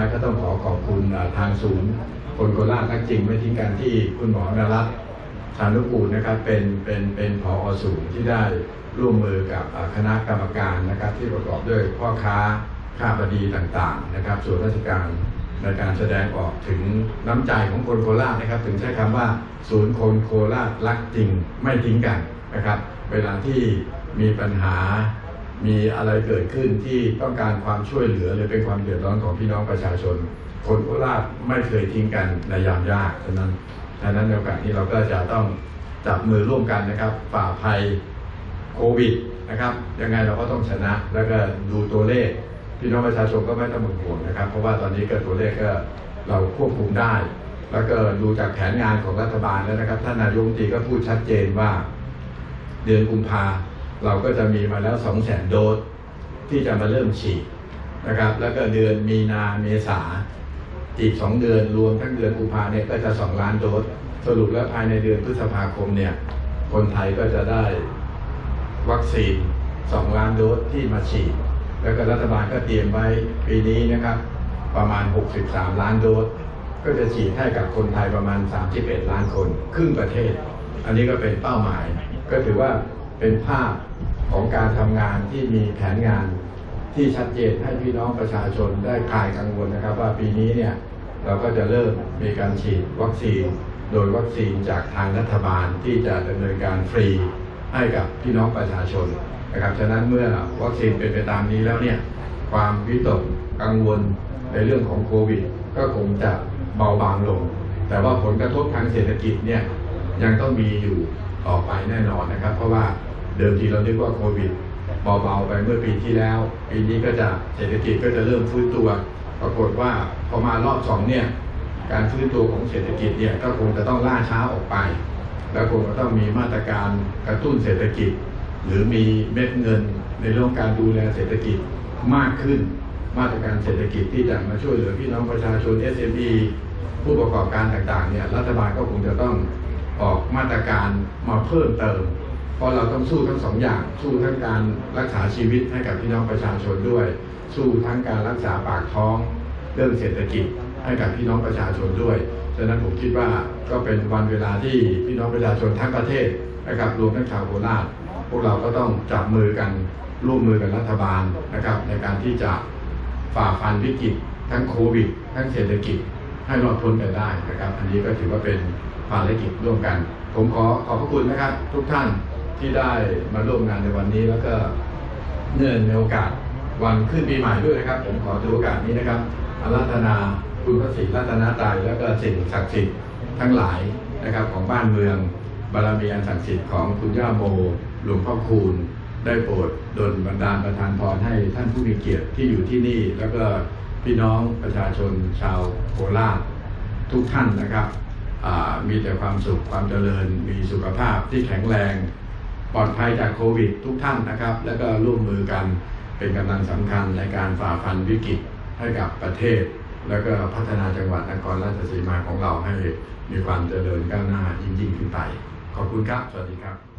ายก็ต้องขอขอบคุณทางศูนย์คนโคราชนักจริงไม่ทิ้งกันที่คุณหมอนรัตน์ชานุกูลนะครับเป็นเป็นเป็นผอศูนย์ที่ได้ร่วมมือกับคณะกรรมการนะครับที่ประกอบด้วยพ่อค้าข้าพดีต่างๆนะครับส่วนราชการในการแสดงออกถึงน้ำใจของคนโคราชนะครับ ถึงใช้คำว่าศูนย์คนโคราชรักจริงไม่ทิ้งกันนะครับ เวลาที่มีปัญหา มีอะไรเกิดขึ้นที่ต้องการความช่วยเหลือหรือเป็นความเดือดร้อนของพี่น้องประชาชน คนโคราชไม่เคยทิ้งกันในยามยากฉะนั้นฉะนั้นในโอกาสนี้เราก็จะต้องจับมือร่วมกันนะครับฝ่าภัยโควิดนะครับยังไงเราก็ต้องชนะแล้วก็ดูตัวเลข พี่น้องประชาชนก็ไม่ต้องเป็นห่วงนะครับ เพราะว่าตอนนี้ก็ตัวเลขก็เราควบคุมได้ แล้วก็ดูจากแผนงานของรัฐบาลแล้วนะครับท่านนายกรัฐมนตรีก็พูดชัดเจนว่า เดือนกุมภา เราก็จะมีมาแล้ว2 0 0 0 0 0โดสที่จะมาเริ่มฉีดนะครับ แล้วก็เดือนมีนาเมษาอีก2เดือนรวมทั้งเดือนกุมภาเนี่ยก็จะ2ล้านโดสสรุปแล้วภายในเดือนพฤษภาคมเนี่ยคนไทยก็จะได้วัคซีน2ล้านโดสที่มาฉีด แล้วก็รัฐบาลก็เตรียมไว้ปีนี้นะครับ ประมาณ 63 ล้านโดสก็จะฉีดให้กับคนไทยประมาณ 31 ล้านคน ครึ่งประเทศ อันนี้ก็เป็นเป้าหมาย ก็ถือว่า เป็นภาพของการทำงานที่มีแผนงานที่ชัดเจนให้พี่น้องประชาชนได้คลายกังวลนะครับ ว่าปีนี้เนี่ยเราก็จะเริ่มมีการฉีดวัคซีน โดยวัคซีนจากทางรัฐบาลที่จะดำเนินการฟรีให้กับพี่น้องประชาชนนะครับฉะนั้นเมื่อวัคซีนเป็นไปตามนี้แล้วเนี่ยความวิตกกังวลในเรื่องของโควิด ก็คงจะเบาบางลง แต่ว่าผลกระทบทางเศรษฐกิจเนี่ยยังต้องมีอยู่ต่อไปแน่นอนนะครับ เพราะว่า เดิมทีเราคิดว่าโควิดเบาๆไปเมื่อปีที่แล้วปีนี้ก็จะเศรษฐกิจก็จะเริ่มฟื้นตัว ปรากฏว่าพอมารอบสองเนี่ยการฟื้นตัวของเศรษฐกิจเนี่ยก็คงจะต้องล่าช้าออกไป แล้วคงจะต้องมีมาตรการกระตุ้นเศรษฐกิจ หรือมีเม็ดเงินในเรื่องการดูแลเศรษฐกิจมากขึ้น มาตรการเศรษฐกิจที่จะมาช่วยเหลือพี่น้องประชาชน SME ผู้ประกอบการต่างๆเนี่ยรัฐบาลก็คงจะต้องออกมาตรการมาเพิ่มเติม เพราะเราต้องสู้ทั้งสองอย่าง สู้ทั้งการรักษาชีวิตให้กับพี่น้องประชาชนด้วย สู้ทั้งการรักษาปากท้อง เรื่องเศรษฐกิจให้กับพี่น้องประชาชนด้วยฉะนั้นผมคิดว่าก็เป็นวันเวลาที่พี่น้องประชาชนทั้งประเทศนะครับรวมทั้งชาวโคราชพวกเราก็ต้องจับมือกันร่วมมือกับรัฐบาลนะครับ ในการที่จะฝ่าฟันวิกฤตทั้งโควิด ทั้งเศรษฐกิจให้รอดพ้นไปได้นะครับ อันนี้ก็ถือว่าเป็นภารกิจร่วมกัน ผมขอขอบพระคุณนะครับ ทุกท่าน ที่ได้มาร่วมงานในวันนี้แล้วก็เนื่องในโอกาสวันขึ้นปีใหม่ด้วยนะครับ ผมขอถือโอกาสนี้นะครับอารัธนาคุณพระศรีรัตนตรัยแล้วก็สิ่งศักดิ์สิทธิ์ทั้งหลายนะครับ ของบ้านเมือง บารมีอันศักดิ์สิทธิ์ของคุณย่าโมหลวงพ่อคูณ ได้โปรดดลบันดาลประทานพรให้ท่านผู้มีเกียรติที่อยู่ที่นี่ แล้วก็พี่น้องประชาชนชาวโคราชทุกท่านนะครับมีแต่ความสุขความเจริญ มีสุขภาพที่แข็งแรง ปลอดภัยจากโควิดทุกท่านนะครับ แล้วก็ร่วมมือกันเป็นกำลังสำคัญในการฝ่าฟันวิกฤตให้กับประเทศ แล้วก็พัฒนาจังหวัดนครราชสีมาของเราให้มีความเจริญก้าวหน้ายิ่งยิ่งขึ้นไป ขอบคุณครับ สวัสดีครับ